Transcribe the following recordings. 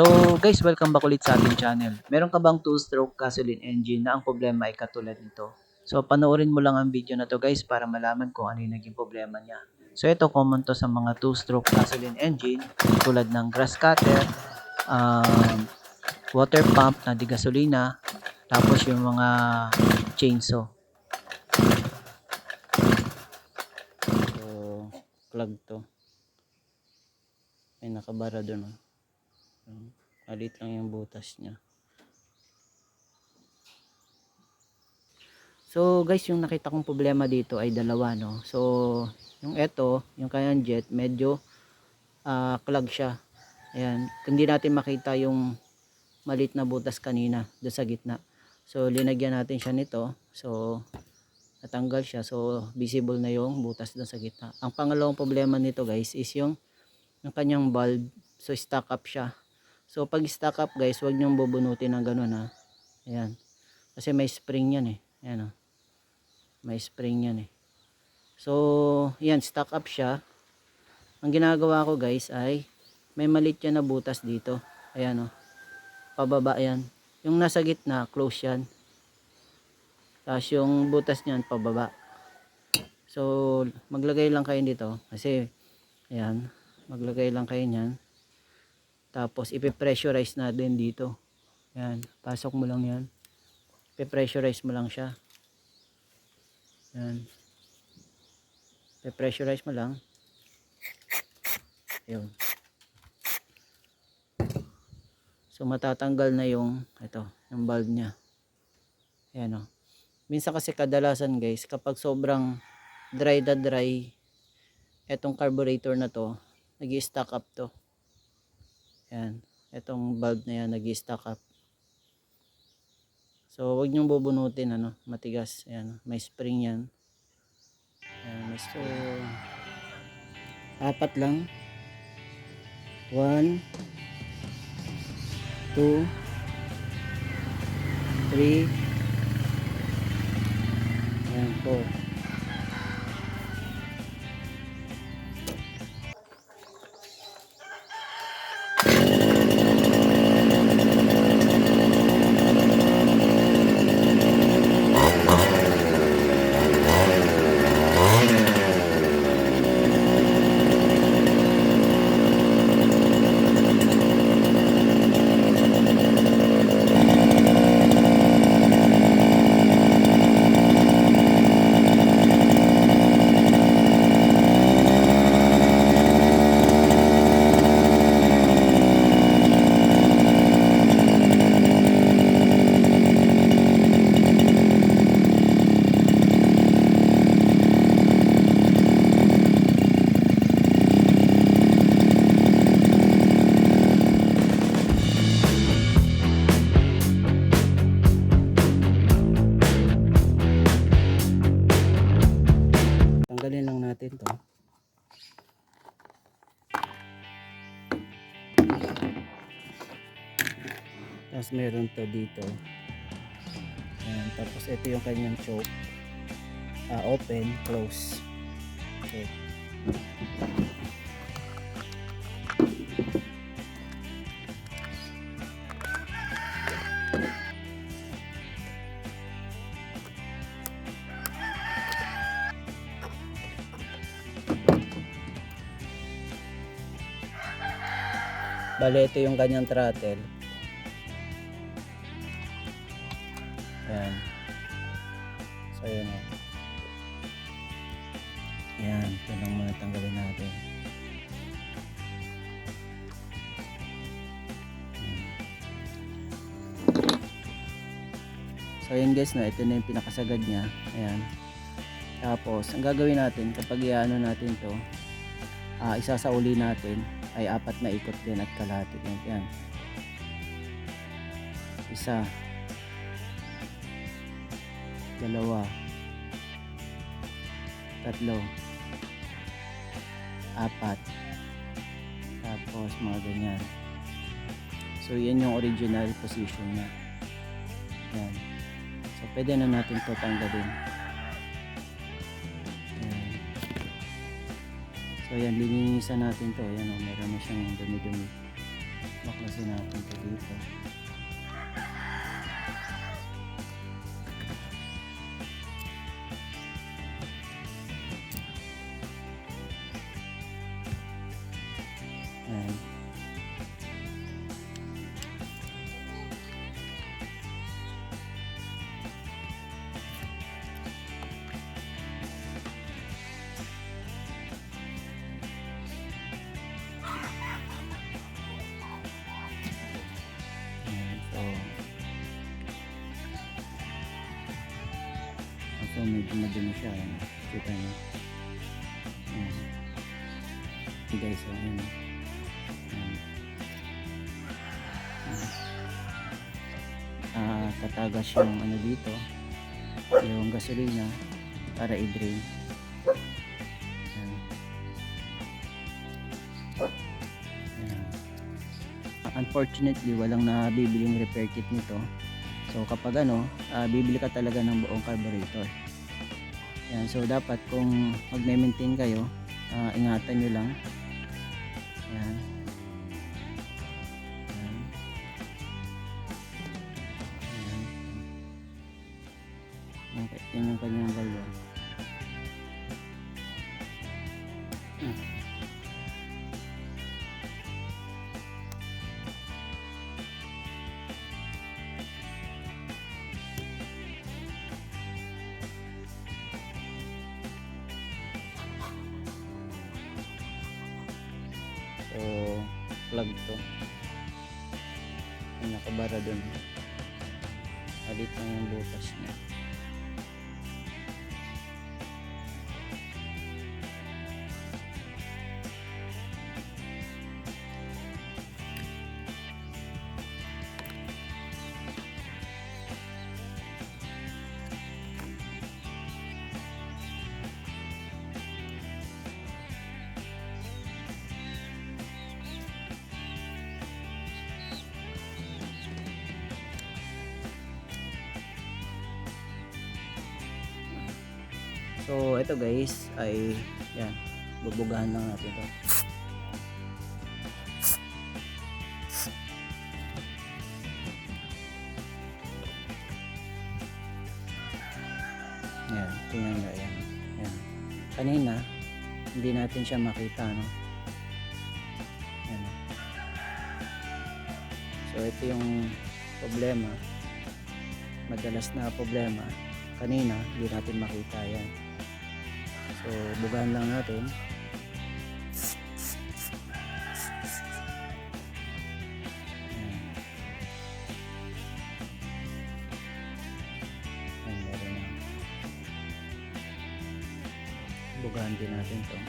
So guys, welcome back ulit sa ating channel. Meron ka bang two-stroke gasoline engine na ang problema ay katulad nito? So panoorin mo lang ang video na to guys para malaman kung ano yung naging problema niya. So ito common to sa mga two-stroke gasoline engine tulad ng grass cutter, um, water pump na di gasolina, tapos yung mga chainsaw. So, plug to. May nakabara doon. Oh. Alit lang yung butas niya. So guys, yung nakita kong problema dito ay dalawa no. So yung eto, yung kanyang jet, medyo ah, clog siya. Ayan, hindi natin makita yung malit na butas kanina doon sa gitna. So linagyan natin siya nito. So natanggal siya. So visible na yung butas doon sa gitna. Ang pangalawang problema nito guys is yung yung kanyang bulb. So stuck up siya. So pag stack up guys, huwag niyong bubunutin ng ganun ha. Ayan. Kasi may spring yan eh. Ayan oh. May spring yan eh. So, yan, stack up siya. Ang ginagawa ko guys ay may malit yan na butas dito. Ayan oh. Pababa yan. Yung nasa gitna, close yan. Tapos yung butas niyan, pababa. So, maglagay lang kayo dito. Kasi, ayan, maglagay lang kayo niyan. Tapos ipipressurize natin dito. Yan, pasok mo lang yan. Ipipressurize mo lang siya. Yan. Ipipressurize mo lang. Yun. So matatanggal na yung ito, yung bulb niya. Ayan o. Minsan kasi kadalasan guys, kapag sobrang dry na dry etong carburetor na to, nag-stack up to. Yan. Itong bulb na yan, nag-stack up. So, wag niyong bubunutin, ano, matigas. Yan. May spring yan. Yan. May so, apat lang. One, two, three, yan, four. Tapos meron to dito. Ayan, tapos ito yung kanyang choke. Ah, open, close. Okay. Bale, ito yung kanyang throttle. Ayan. So, yun o. Ayan. Ito lang muna tanggalin natin. Ayan. So, ayan guys, no, ito na yung pinakasagad niya. Ayan. Tapos, ang gagawin natin, kapag iano natin to, ah isasauli natin, ay apat na ikot din at kalahati. Yan. yan. Isa. Dalawa. Tatlo. Apat. Tapos mga ganyan. So yan yung original position niya. Yan. So pwede na natin to tanggalin. So yan, lininisan natin to. Yan o, meron na siyang dumi-dumi. baklasin natin ito dito madumi siya ayan. kita nyo ayan. Okay guys so ayan. Ayan. Ah tatagas yung ano dito yung gasolina para i-drain. Unfortunately walang nabibiling repair kit nito. So kapag ano ah, bibili ka talaga ng buong carburetor yan so dapat kung magme-maintain kayo ah, ingatan nyo lang. Yan yan yan Okay, yan yung kanyang plug to. Yung nakabara dun. Alit lang yung butas niya. So, ito guys ay yan, bubugahan lang natin to. Yan, tingnan nyo, yan. yan. Kanina, hindi natin siya makita, no? Yan. So, ito yung problema. Madalas na problema. Kanina, hindi natin makita yan. So, bugahan lang natin. Ayan. Ayan. Bugahan din natin to.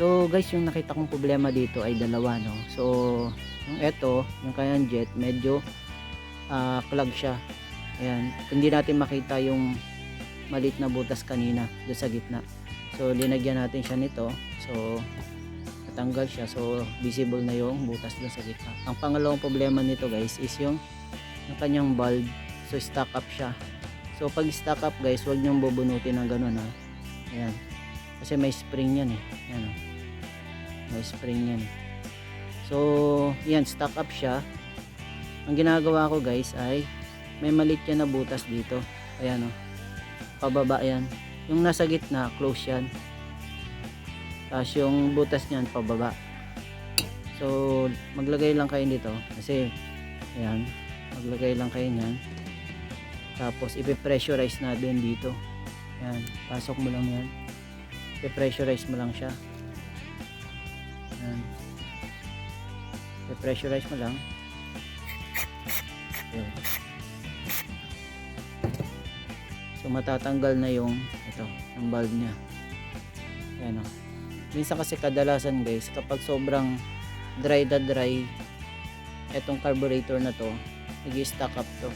So guys, yung nakita kong problema dito ay dalawa no. So yung eto, yung kanyang jet medyo ah, clog siya. Ayan, hindi natin makita yung malit na butas kanina doon sa gitna. So linagyan natin siya nito. So natanggal siya. So visible na yung butas doon sa gitna. Ang pangalawang problema nito guys is yung yung kanyang bulb. So stuck up siya. So pag stuck up guys, huwag niyong bubunutin ng ganun ha. Ayan. Kasi may spring yan eh. Ayan o. May spring yan. So, yan, stock up siya. Ang ginagawa ko guys ay may malit yan na butas dito. Ayan o. Pababa yan. Yung nasa gitna, close yan. Tapos yung butas niyan, pababa. So, maglagay lang kayo dito. Kasi, ayan, maglagay lang kayo niyan. Tapos, ipipressurize na din dito. Ayan, pasok mo lang yan. Ipipressurize mo lang siya. Ayan. I-pressurize mo lang. Yun. So matatanggal na yung ito, yung bulb niya. Ayan o. Minsan kasi kadalasan guys, kapag sobrang dry na dry, itong carburetor na to, nag-stack up to.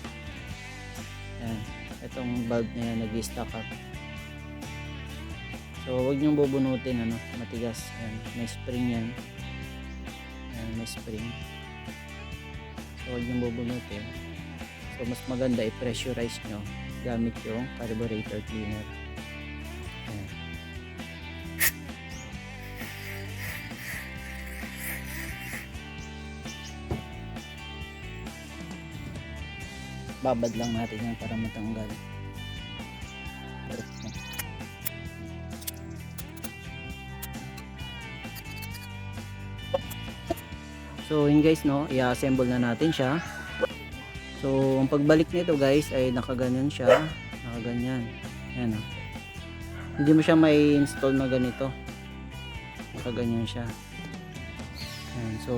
Ayan. Itong bulb na yan, nag-stack up. So, huwag niyong bubunutin, ano, matigas. Ayan, may spring yan. Ayan, may spring. So, huwag niyong bubunutin. So, mas maganda i-pressurize nyo gamit yung carburetor cleaner. Ayan. Babad lang natin yan para matanggal. So yun guys no, i-assemble na natin siya. So ang pagbalik nito guys ay nakaganyan siya, nakaganyan. Ayan o. Hindi mo siya may install na ganito. Nakaganyan siya. Ayan, so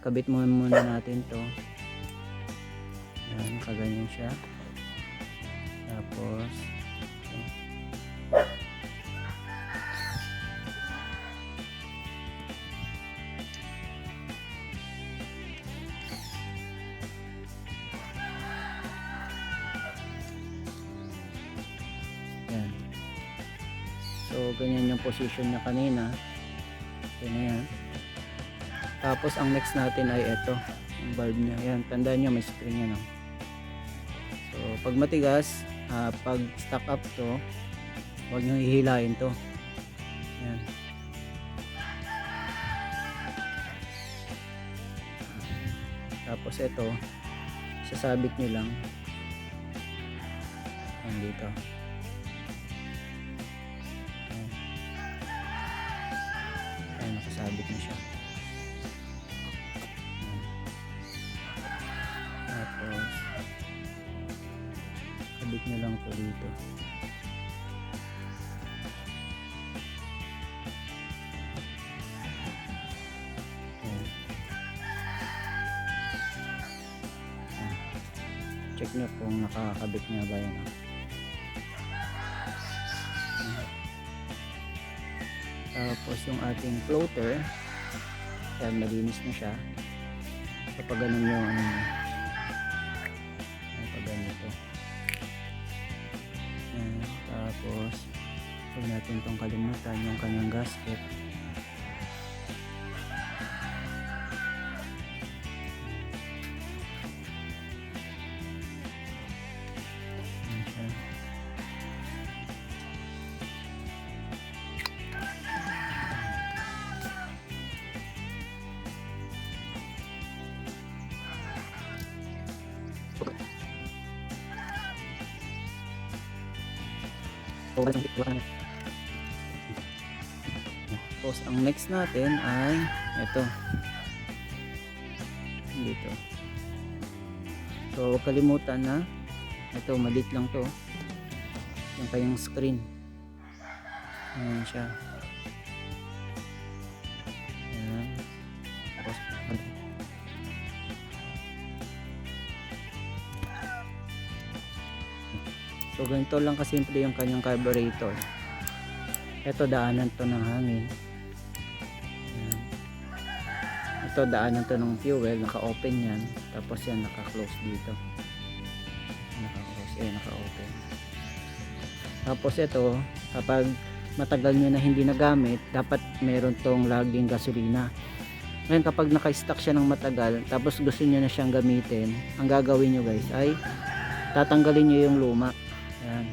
kabit mo muna natin to. Ayan, nakaganyan siya. Tapos yung position niya kanina. Yan na yan. Tapos, ang next natin ay ito. Yung bulb niya. Yan, tandaan nyo, may spring yan. Oh. So, pag matigas, ah, pag stack up to, huwag nyo hihilain to. Yan. Tapos ito, sasabit nyo lang. Yan dito. Kabit nyo lang to dito. Check nyo kung nakakabit nga ba ah. Tapos yung ating floater, yan malinis na siya. Kapag ganun yung ano. Kapag ganito. Yan. Tapos, huwag natin itong kalimutan yung kanyang gasket. Siya. Tapos ang next natin ay ito. Dito. So huwag kalimutan na ito maliit lang to. Yung kayang screen. Ayan siya. So ganito lang kasimple yung kanyang carburetor. Ito daanan to ng hangin. Ayan. Ito daanan to ng fuel, naka-open yan. Tapos yan naka-close dito. Naka-close, eh naka-open. Tapos ito, kapag matagal nyo na hindi nagamit, dapat meron tong laging gasolina. Ngayon kapag naka-stock siya ng matagal, tapos gusto niyo na siyang gamitin, ang gagawin nyo guys ay tatanggalin nyo yung luma. Ayan.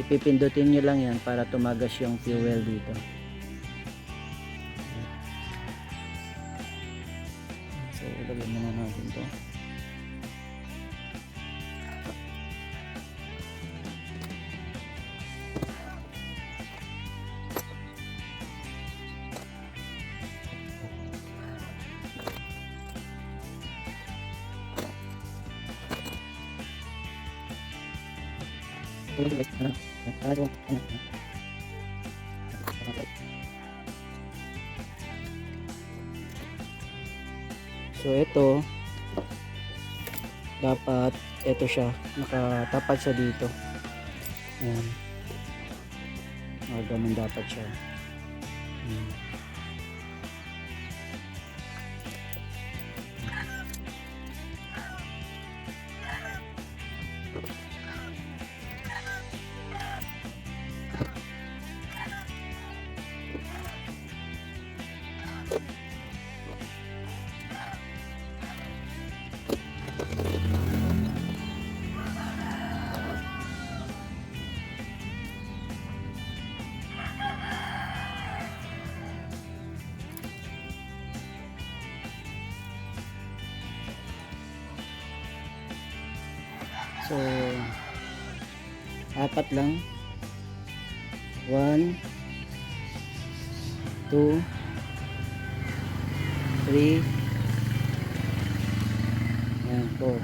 Ipipindutin nyo lang yan para tumagas yung fuel dito. So ito dapat ito siya. Nakatapat siya dito. Ayan. Mga ganun dapat siya. Ayan. So, apat lang. One, two, three, yan, four.